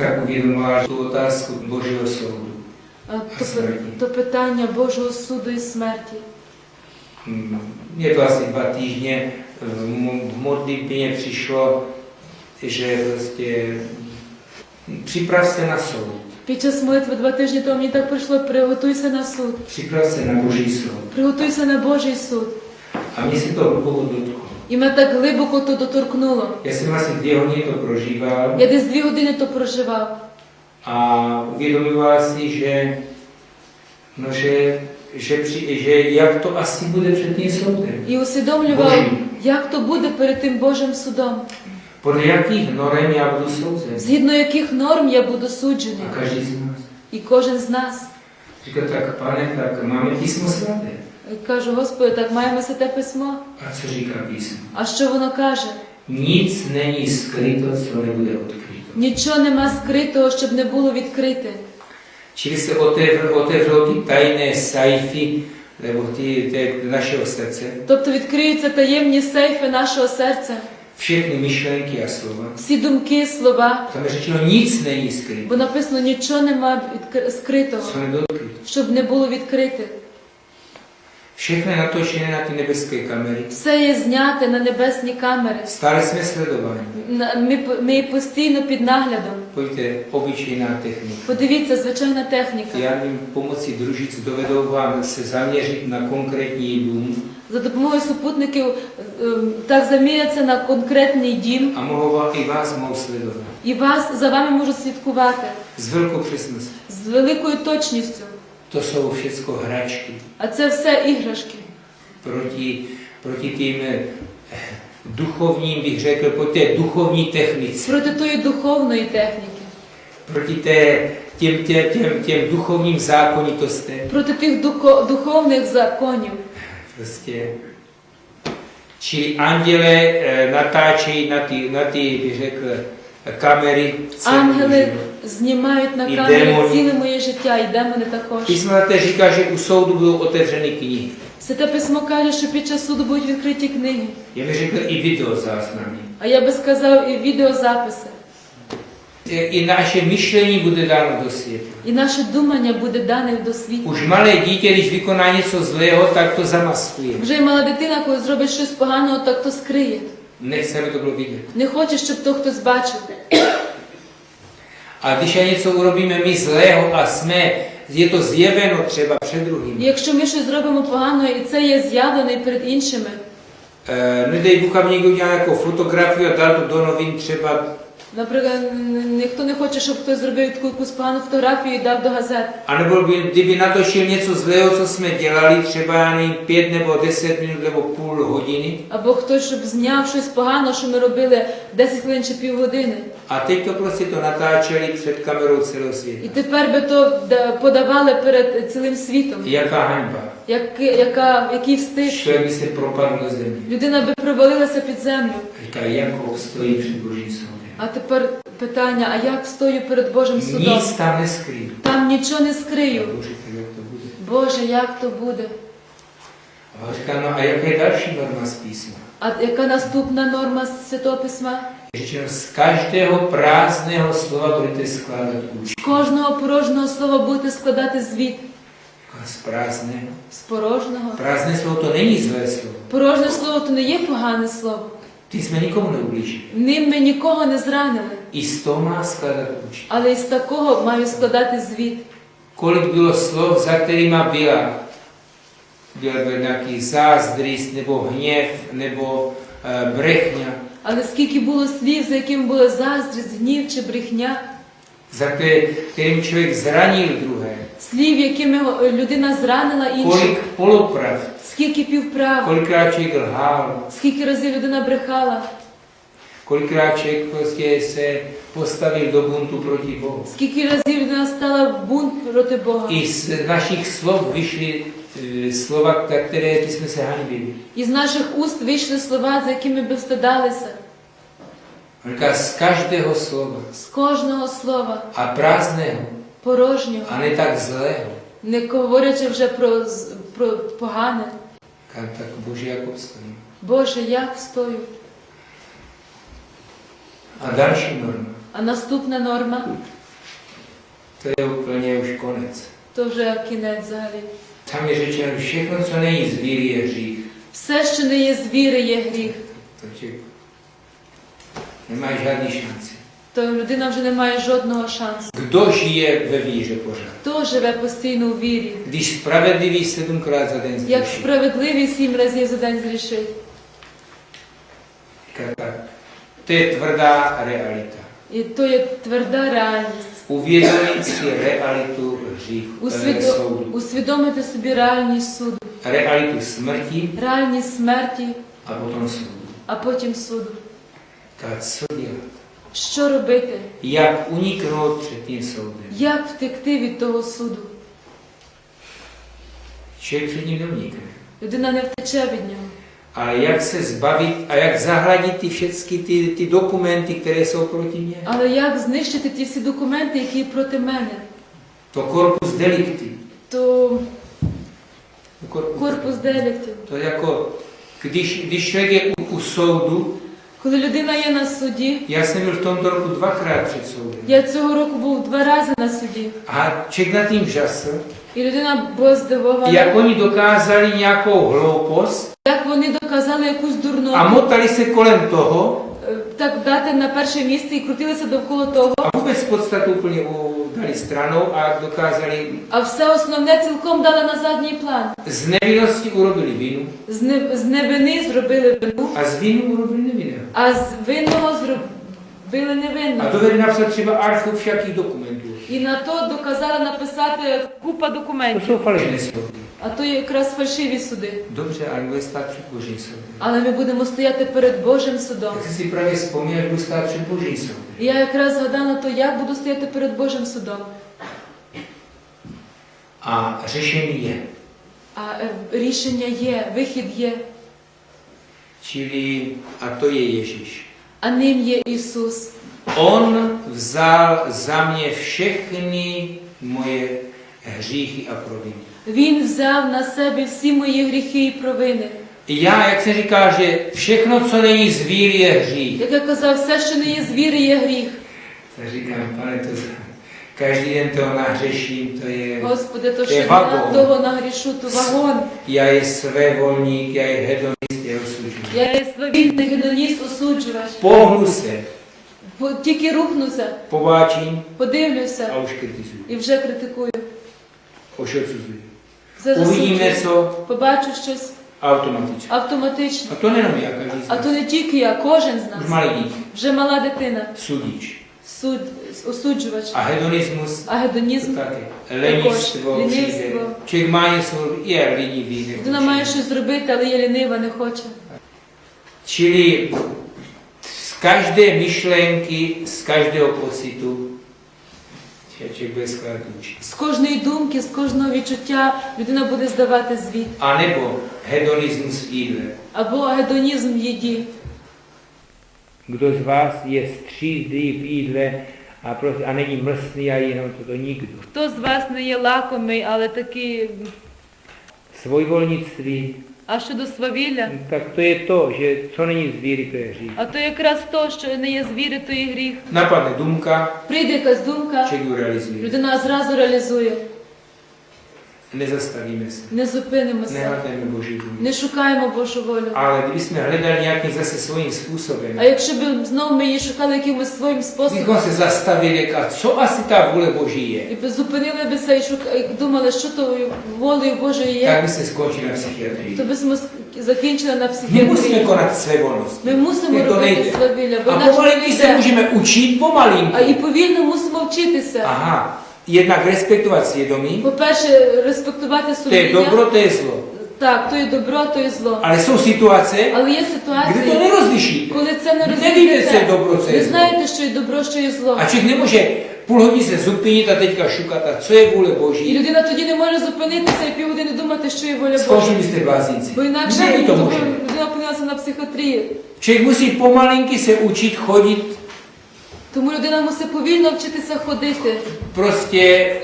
Si tak uvědomila tu otázku Božího soudu. А, То, то питання Божого суду і смерті. Mm, Je to asi dva týdně, v mo- přišlo, že prostě mm, připrav se na soud, Під час молитви два тижні тому мені так прийшло, приготуйся на суд, připrav se na Boží soud. приготуйся на Божий суд. A mě se to hluboko dotklo. І мене так глибоко то доторкнуло. Já jsem asi dvě hodiny to prožíval Я десь дві години то проживав. a uvědomoval si, že, no, že, že, při, že jak to asi bude před tím soudem. І усвідомлював, Божий. як то буде перед тим Божим судом, Podle jakých norem já budu souzen. згідно яких норм я буду суджений. A každý z nás. І кожен з нас. Říká tak, pane, tak máme písmo svaté. Кажу, Господи, так маємо святе письмо. A co říká písmo? А що воно каже? Nic není skryto, co nebude odkryto. Nічого нема скритого, щоб не було відкрите. Otevřou, otevřou ty tajné sajfy, nebo ty, ty našeho srdce, Тобто відкриються таємні сейфи нашого серця, všechny myšlenky a slova. всі думки, слова. Tam je řečeno, nic není skryto, Бо написано нічого нема скритого, co nebude odkryto. щоб не було відкрите. Všechno je natočené na ty nebeské kamery. Все є зняте на небесні камери. Jsme sledováni. Ми, ми постійно під наглядом. Pojďte, obyčejná technika. Подивіться, звичайна техніка. Já jim pomocí družic dovedou vám se zaměřit na konkrétní dům За допомогою супутників ем, так заміряться на конкретний дім, a mohou vám, i vás mohou sledovat. і вас за вами можуть слідкувати S velkou přesností. з великою точністю. To jsou všechno hračky А це все іграшки. proti, proti eh, duchovním, bych řekl, po té duchovní technice. Проти тої духовної техніки, Proti té, těm, těm, těm, těm duchovním zákonitostem. проти тих дуко- духовних законів. Prostě. Čili anděle eh, natáčejí na ty, na ty, bych řekl, kamery celý Ангели знімають на І камері демони. ціле моє життя, і демони також. Zlaté říká, že u soudu budou otevřeny knihy. Святе письмо каже, що під час суду будуть відкриті книги. Я би Já bych řekl i videozáznamy. А я би сказав і відеозаписи. I i naše myšlení bude dáno do světa. І наше думання буде дане до світу. Už malé dítě, když vykoná něco zlého, tak to zamaskuje. Вже мала дитина, коли зробить щось поганого, так то скриє. Nechce, aby to bylo vidět. Не хоче, щоб то хтось бачив. A já něco urobíme my zlého a jsme, je to zjeveno třeba před І druhým. якщо ми щось зробимо погано, і це є з'явлено і перед іншими, E, aby někdo udělal nějakou fotografii a dal to do novin třeba наприклад, ніхто не хоче, щоб хтось зробив таку якусь погану фотографію і дав до газет. By, kdyby natočil něco zlého, co jsme dělali, třeba nevím, pět nebo deset minut nebo půl hodiny, Або хтось, щоб зняв щось погано, що ми робили 10 хвилин чи півгодини. a teď to prostě to natáčeli před kamerou celého І тепер би то подавали перед цілим світом. Jaká haňba. Як, яка, який встиг. Člověk by se propadl do země. Людина би провалилася під землю. Říká, jako stojí před Božím soudem. А тепер питання: а як стою перед Божим судом? Nic tam neskryju. Там нічого не скрию. Боже, як то буде? On říká, no a jaká je další norma z písma? А яка наступна норма з Святого Письма? Je řečeno, z každého prázdného slova budete skládat. З кожного порожнього слова будете складати звіт. Z prázdného. З порожнього. Prázdné slovo to není zlé slovo. Порожнє слово то не є погане слово. Ty jsme nikomu neublížili. Ним ми нікого не зранили. Z toho má skládat účet. Але із такого маю складати звіт. Kolik bylo slov, za kterýma byla, byl, byl nějaký zázdrist, nebo hněv, nebo e, brechňa, Але скільки було слів, за яким була заздрість, гнів чи брехня, za které, kterým člověk zranil слів, якими людина зранила інших, kolik polopravd, скільки півправ, kolikrát člověk lhal, скільки разів людина брехала, kolikrát člověk prostě se postavil do buntu proti Bohu. скільки разів людина стала бунт проти Бога. Vyšly e, slova, za které ty jsme se hanbili. Із наших уст вийшли слова, за якими би встидалися. Říká, z každého slova З кожного слова a prázdného порожнього, a ne tak zlého, не говорячи вже про, з- про погане. Říká, tak Bože, jak obstojím. Боже, як встою? A další norma. А наступна норма To je úplně už konec. то вже кінець взагалі. Je řečeno, všechno, co není z víry, je hřích. Все, що не є з віри, є гріх. Takže nemáš žádný šanci. То людина вже не має жодного шансу. Kdo žije ve víře pořád? Хто живе постійно у вірі? Když spravedlivý sedmkrát za den Як zřeší, сім разів за день зрішить. je tvrdá realita. І то є тверда реальність. Hříchu, eh, Усвідо... Усвідомити собі реальність суду, Realitu smrti реальність смерті, a potom soudu. а потім суду. Co dělat? Що робити? Jak uniknout před tím soudem? Як втекти від того суду? Před ním neunikne. Людина не втече від нього. Jak se zbavit a jak zahladit ty všechny ty, ty dokumenty, které jsou proti mně? Але як знищити ті всі документи, які проти мене? То корпус деліктів. To je jako, když, když člověk je u, u soudu, Коли людина є на суді, já jsem byl v tomto roku dvakrát před soudem. я цього року був два рази на суді, A člověk nad tím žasl, і людина була здивована, jak oni dokázali nějakou hloupost як вони доказали якусь a дурну, motali se kolem toho е, так дати на перше місце і крутилися довкола того, a vůbec podstatu úplně dali stranou a dokázali а все основне цілком дали на задній план. z nevinnosti urobili vinu З, не, з невини зробили вину, a z vinu urobili nevinného. а з винного зробили A невинного. dovedli napsat třeba archu všakých dokumentů. І на то доказали написати купа To документів. jsou falešné soudy. А то якраз фальшиві суди. Dobře, ale před Božím soudem. Але ми будемо стояти перед Божим судом. Vzpomněl, jak budu stát před Božím soudem. І я якраз згадала то, як буду стояти перед Божим судом. A řešení je. А е, рішення є, вихід є, Čili, a to je Ježíš. а ним є Ісус. On vzal za mě všechny moje hříchy a proviny. Він взяв на себе всі мої гріхи і провини. Já, jak se říká, že všechno, co není z víry, je hřích. Як я казав, все, що не є з vіри, є гріх. Tak říkám, pane, to každý den to nahřeším, to je... Господи, то Це що вагон. я того нагрішу, то вагон. Já je své volník, já je hedonist, je osuđuji. Я є свавільний гедоніст, осуджувач. Pohnu se, Бо Тільки рухнуся, pováčím подивлюся a už kritizuji. і вже критикую. Už засуджую. něco Побачу щось automaticky. автоматично. A to nejenom já, každý z А то не тільки я, кожен з нас. dítě, Вже мала дитина, sudič. суд, осуджувач, а гедонізм. také. Lenivstvo Lenivstvo. přijde. Člověk má něco, je lenivý. Людина має nechce. щось зробити, ale je лінива, не хоче. Čili z každé myšlenky, z každého pocitu bude skládat účet. З кожної думки, з кожного відчуття людина буде здавати звіт. A nebo hedonismus v jídle. Або гедонізм їді. Kdo z vás je střízlivý v jídle a, prostě, a není mlsný a jenom toto nikdo. Хто з вас не є лакомий, але такий. Svojvolnictví, А щодо свавілля, Так то є то, що це не є звірі, то є гріх. а то якраз то, що не є звіри, то є гріх. Napadne dumka, Прийде якась думка, чи ji realizuje. людина зразу реалізує. Nezastavíme se. Не зупинимося, Nehledajme Boží vůli. не шукаємо Божу волю. Ale kdybychom hledali nějakým zase svým způsobem, А якщо б знову ми її шукали якимось своїм способом, bychom se zastavili, a co asi ta vůle Boží je, і б зупинили і шука... і думали, що то волею Божою є, by se skončili na psychiatrii. то би ми закінчили на психіатрії. musíme konat své volnosti. Ми мусимо to робити свавілля, не pomalinky se йде. můžeme učit, pomalinky. А і повільно мусимо вчитися. Aha, jednak respektovat svědomí, По-перше, респектувати to je dobro, сумління. to je zlo. Так, то є добро, то є зло. Ale jsou situace, Але є kde to ситуації, nerozlišíte. коли це не co je dobro, co розумієте. je Ви zlo. знаєте, що є добро, що є зло. A člověk nemůže půl hodiny se zupinit a teďka šukat, a co je vůle І Boží. людина тоді не може зупинитися і півгодини думати, що є воля Божа. Skončili jste blázinci. Бо інакше Není to možné. людина опинилася на психіатрії. Člověk musí pomalinky se učit chodit Тому людина мусить повільно вчитися ходити. prostě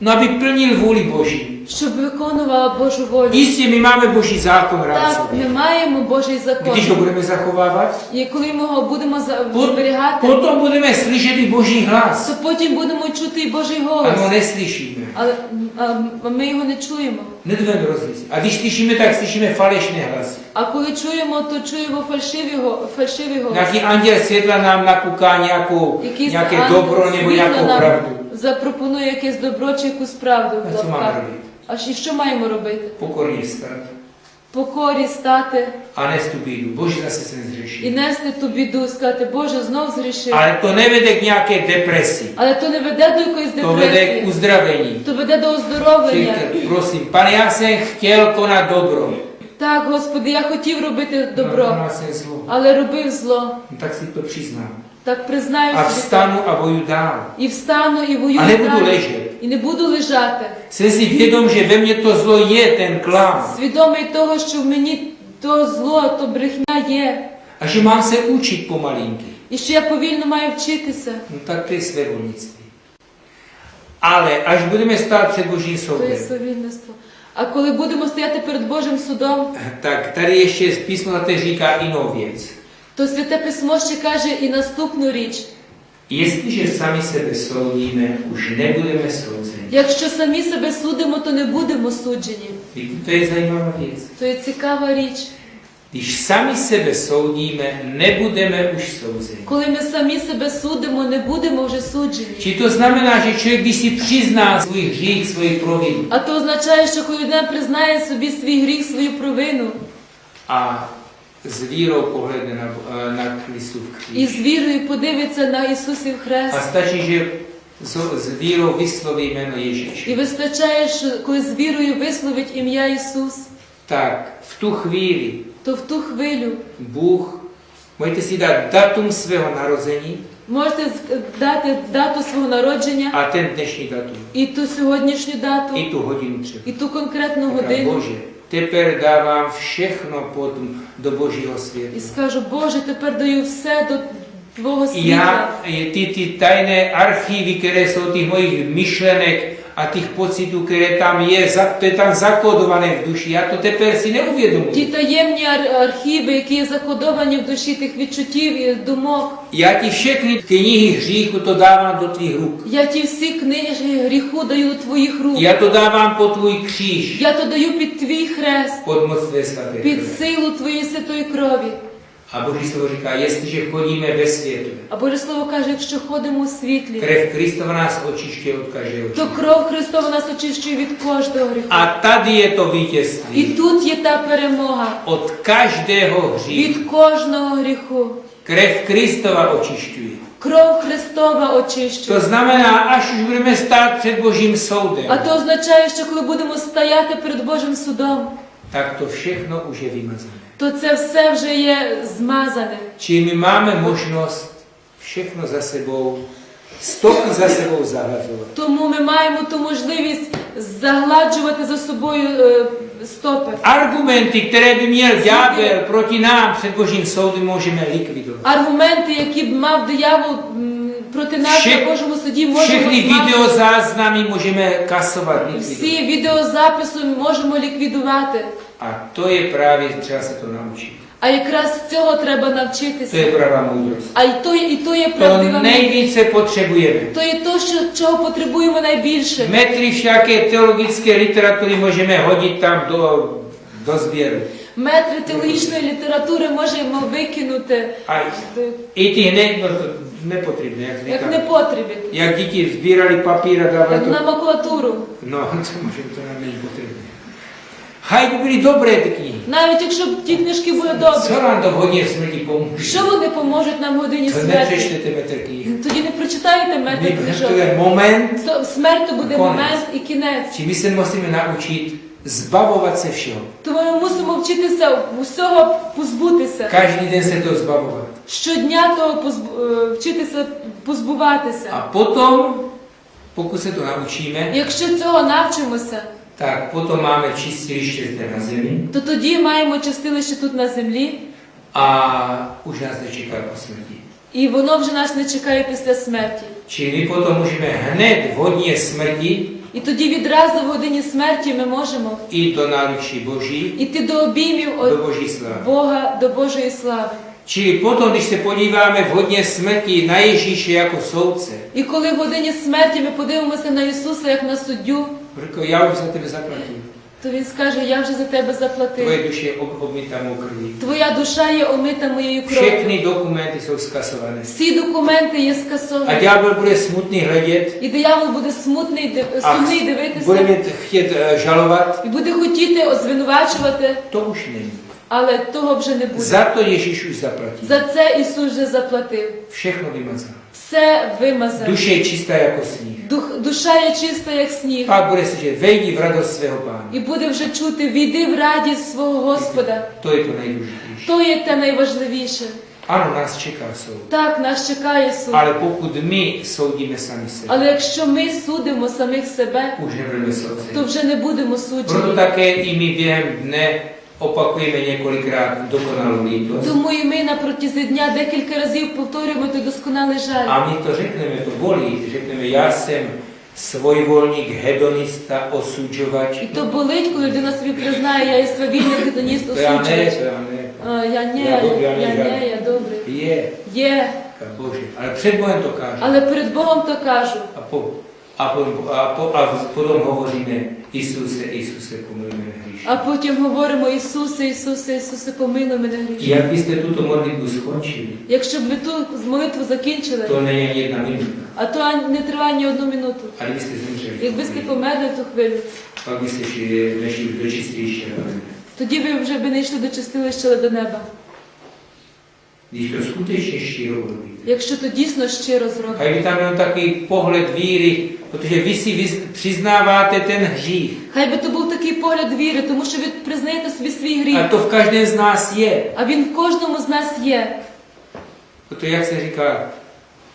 No, aby plnil vůli Boží. щоб виконувала Божу волю. Jistě, my máme Boží zákon Так, rámcový. ми маємо Божий закон. Když ho budeme zachovávat, І коли ми його будемо за- зберігати, potom budeme slyšet i Boží hlas. то потім будемо чути і Божий голос. A no neslyšíme. Але а, ми його не чуємо. Nedoveme rozlišit. A když slyšíme, tak slyšíme falešné hlasy. А коли чуємо, то чуємо фальшиві, го- фальшиві голоси. Nějaký anděl světla nám nakuká nějakou, Якийсь nějaké ангел dobro nebo світла nějakou нам pravdu. Запропонує якесь добро чи якусь правду. в лапках. máme robit? А і що маємо робити? Pokorně vstat. Покорі стати A nést tu bídu. Bože, zase jsem і zřešil. нести ту біду, сказати, Боже, знов згрішив. Ale to nevede k nějaké depresi. Але то не веде до якоїсь vede k депресії, uzdravení. то веде до оздоровлення. Říkejte, prosím, pane, já jsem chtěl konat dobro. Так, Господи, я хотів робити добро, але робив зло. Si to přiznám. Так признаю собі. vstanu a voju dál. І встану, і воюю A nebudu далі. ležet. І не буду лежати. Si vědom, že ve mně to zlo je, ten klam. Свідомий того, що в мені то зло, то брехня є. A že mám se učit pomalinky. І що я повільно маю вчитися. To je svévolnictví. Ale až budeme stát před Božím То є совільництво. А коли будемо стояти перед Божим судом, tak tady ještě písmo svaté říká jinou věc. то Святе Письмо ще каже і наступну річ. Jestliže sami sebe soudíme, už nebudeme souzeni. Якщо самі себе судимо, то не будемо суджені. Víte, to je zajímavá věc. То є цікава річ. Když sami sebe soudíme, nebudeme už souzeni. Коли ми самі себе судимо, не будемо вже суджені. To znamená, že člověk, když si přizná svůj hřích, svoji provinu А то означає, що коли людина признає собі свій гріх, свою провину a s vírou pohledne na, na Kristův і kříž. з вірою подивиться на Ісусів A Хрест. stačí, že s- s vírou vysloví jméno І Ježíš. вистачає, що коли з вірою висловить ім'я Ісус, Tak v tu chvíli то в ту хвилю můžete si dát datum svého narození можете дати дату свого народження a ten dnešní datum. і ту сьогоднішню дату, I tu hodinu і ту конкретну годину. Bože, teper dávám všechno pod, do Božího І скажу, Боже, тепер даю все до Твого світла. ty tajné archívy, které jsou těch mojich myšlenek a těch pocitů, které tam je, to je tam zakodované v duši. Já to teper si Ті neuvědomuji. таємні ар- архіви, які є закодовані в душі тих відчуттів і думок. Já ti všechny knihy hříchu to dávám do tvých ruk. Я ті всі книги гріху даю до твоїх рук. Já to dávám pod tvůj kříž, Я то даю під твій хрест, під krve. силу твоєї святої крові. A Boží slovo říká, jestliže chodíme ve světle, А Боже Слово каже, якщо ходимо у світлі, krev Kristova nás očišťuje od každého то кров Христова нас очищує від кожного гріху. A tady je to І vítězství. тут є та перемога Od každého hříchu. від кожного гріху. Krev Kristova očišťuje. Кров Христова To очищує. znamená, až už budeme stát před Božím soudem, А то означає, що коли будемо стояти перед Божим судом, tak to všechno už je vymazané. То це все вже є змазане. Čili my máme možnost všechno za sebou, stopy za sebou zahlazovat. Тому ми маємо ту можливість загладжувати за собою е, стопи. Argumenty, které by měl ďábel proti nám před Božím soudem, můžeme likvidovat. Аргументи, які б мав диявол проти нас на Божому суді, можемо videozáznamy můžeme kasovat, likvidovat. Всі відеозаписи можемо ліквідувати. A to je právě třeba se to. А якраз цього треба To je навчитися. pravá moudrost. А й то, і то є правдива мудрість. nejvíce potřebujeme. То є то, що, чого потребуємо найбільше. Metry všaké teologické literatury můžeme hodit tam do, do sběru. Метри теологічної літератури можемо викинути A i ty ne, no to nepotřebné, jak як říkám. непотрібі, Jak děti sbírali papír a як на макулатуру. No, to můžeme, to nám není potřebné. Haj, by byly dobré ty. Навіть якщо б ті книжки були добрі, to v hodně smrti pomůže? що вони поможуть нам в годині To смерті? nepřečtete metr knih. Тоді не прочитаєте метр книжок. Moment, То смерть буде Конець. момент і кінець. či my se musíme naučit zbavovat se. Тому ми мусимо вчитися усього позбутися. Každý den se to zbavovat. Щодня того позб- е, вчитися позбуватися. A potom, pokud se to naučíme, Якщо цього навчимося, potom máme čistiliště zde na zemi то тоді маємо чистилище тут на землі, a už nás nečeká po smrti. і воно вже нас не чекає після смерті. Čili my potom můžeme hned v hodně smrti І І тоді відразу в годині смерті ми можемо jít do náručí Boží, іти до обіймів от Boží slávy. Бога, до Божої слави. Potom, když se podíváme v hodně smrti na Ježíše jako soudce, І коли в годині смерті ми подивимося на Ісуса як на суддю, řekl, я вже за тебе заплатив. то Він скаже, я вже за тебе заплатив. Твоя душа je обмита mou. Твоя душа є омита моєю кров'ю. Všechny dokumenty jsou skasované. Всі документи є A скасовані. ďábel bude smutný hledět І диявол буде смутний, див- a сумний bude дивитися mě chtět eh, žalovat. і буде хотіти звинувачувати, To už není. Але того вже не буде. To Ježíš už zaplatil. За це Ісус вже заплатив. Všechno vymazal. Все вимазав. Duše je čistá jako sníh. Дух, душа є чиста, як сніг. Pak bude slyšet, vejdi v radost svého pána. І буде вже чути, війди в радість свого Господа. To je to nejdůležitější. То є те найважливіше. Ano, nás čeká soud. Так, нас чекає суд. Ale pokud my soudíme sami sebe, Але якщо ми судимо самих себе, nebudeme то вже не будемо суджені. také i my během dne opakujeme několikrát dokonalou lítost. Тому і ми на протязі дня декілька разів повторюємо той досконалий жаль. My to řekneme, to bolí, řekneme, já jsem svojvolník, hedonista, osuđovač. І то болить, коли людина собі признає, я є свавільний гедоніст, осуджувач. já ne. Я не, Я я не я не, я добрий. Є, říká Bože. Ale před Bohem to káže. але перед Богом то кажу. A, po, po, a potom hovoříme, Isuse, Isuse, pomluj mě hříš. А потім говоримо Ісусе, Ісусе, Ісусе, помилуй мене гріх. Jak byste tuto modlitbu skončili, Якщо б ви ту молитву закінчили, to není ani jedna minuta. а то не триває ні одну минуту. A kdybyste zemřeli, Якби сте померли в ту хвилю, pak byste šli, nešli do čistější тоді ви вже би не йшли до чистилища, але до неба. To skutečně štíro urobíte. Якщо то дійсно щиро byl takový pohled víry, protože vy si vy přiznáváte ten hřích. Хай би то був такий погляд віри, тому що ви признаєте собі свій гріх. A to v každém z nás je. А він в кожному з нас є. Protože, jak se říká,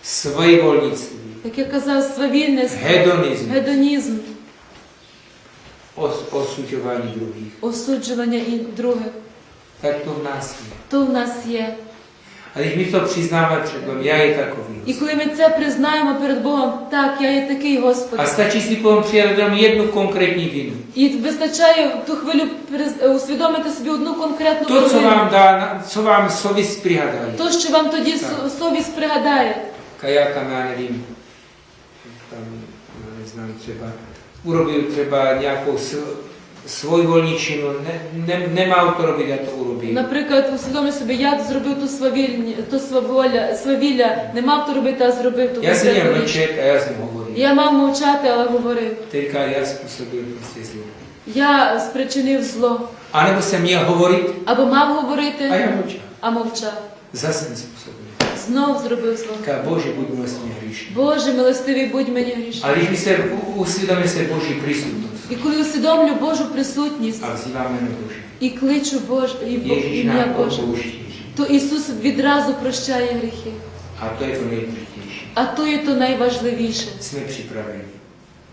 svojvolnictví, Як я казав, свавільність, hedonism, гедонізм, os, osuďování druhých. осуджування і других. Tak to v nás je. То в нас є. Když my to přiznáme před Bohem, já je takový. І коли ми це признаємо перед Богом, так, я є такий Господи. stačí si potom přijat jenom jednu konkrétní. І вистачає ту хвилю усвідомити собі одну конкретну To, co провину. vám dá, co vám совість пригадає. То, що вам тоді со- совість пригадає. A já tam, já nevím, tam, já neznám, třeba, urobil nějakou sv- svojvolničinu, ne, ne, nemá to robit, já to. Наприклад, усвідомлю собі, я зробив ту свавільні, ту сваволя, свавілля, не мав то робити, а зробив Já jsem měl конкретну річ. mlčet a já jsem hovoril. Я мав мовчати, але говорив. Teďka já způsobil prostě zlo. Я спричинив зло. A nebo jsem měl hovorit Або мав говорити, já mlčel. а мовчав. Zase jsem způsobil. Знов зробив зло. Říká, Bože, buď milostně hříšný. Боже, милостивий, будь мені грішний. A když my se u- І коли усвідомлю Божу присутність і кличу Боже, і Бо- ім'я Боже, то Ісус відразу прощає гріхи. A to je to nejdůležitější. А то є то найважливіше.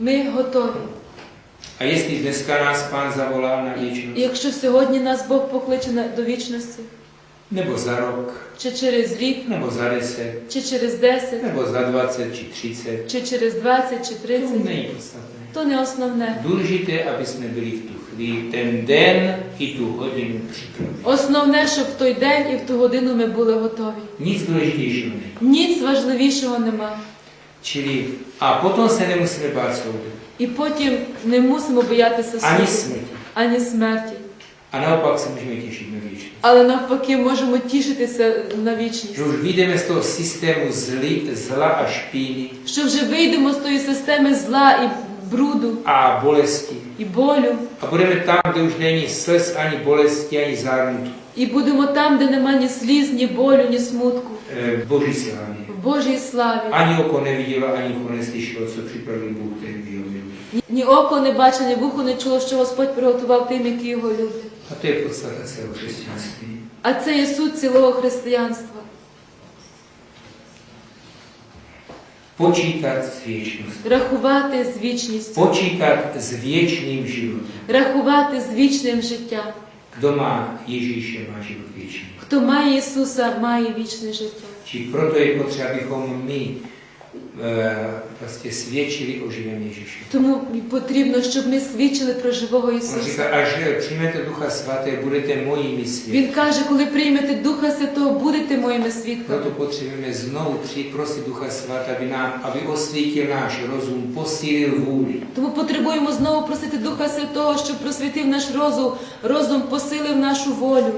Ми готові. Jestli dneska nás Pán zavolá na І věčnost, якщо сьогодні нас Бог покличе на- до вічності, nebo za rok, чи через рік, nebo za deset, чи через 10, nebo za 20 či 30, чи через 20, чи 30, není podstatné. То не основне. Důležité, aby jsme byli v tu chvíli, ten den i tu hodinu připraveni. Основне, щоб в той день і в ту годину ми були готові. Nic důležitějšího není. Ніц важливішого нема. Čili, a potom se nemusíme bát soudu. І потім не мусимо боятися Ani суду, smrti. ані смерті. A naopak se můžeme těšit na věčnost. Але навпаки можемо тішитися на вічність. Že už vyjdeme z toho systému zli, zla a špíny Що вже вийдемо з тої системи зла і бруду, a bolesti. і болю, A budeme tam, kde už není slz, ani bolesti, ani zármutku. і будемо там, де нема ні сліз, ні болю, ні смутку. E, v Boží slávě. В Божій славі. Ani oko nevidělo, ani ucho neslyšelo, co připravil Bůh, ten jeho miluje. Ні- Ні око не бачило, ні вухо не чуло, що Господь приготував тим, які його люблять. A to je podstata celého křesťanství. А це є суть цілого християнства. Počítat s věčností. Рахувати з вічністю, Počítat s věčným životem. рахувати з вічним життям. Kdo má Ježíše, má život věčný. Хто має Ісуса, має вічне життя. Či proto je potřeba, abychom my e, prostě svědčili o. Тому потрібно, щоб ми свідчили про живого Ісуса. říká, až přijmete Ducha Svaté, budete mojimi svědky. Він каже, коли приймете Духа Святого, будете моїми свідками. Proto potřebujeme znovu přijít prosit Ducha Svatá, aby, nám, aby osvítil náš rozum, posílil. Тому потребуємо знову просити Духа Святого, щоб просвітив наш розум, розум посилив нашу волю.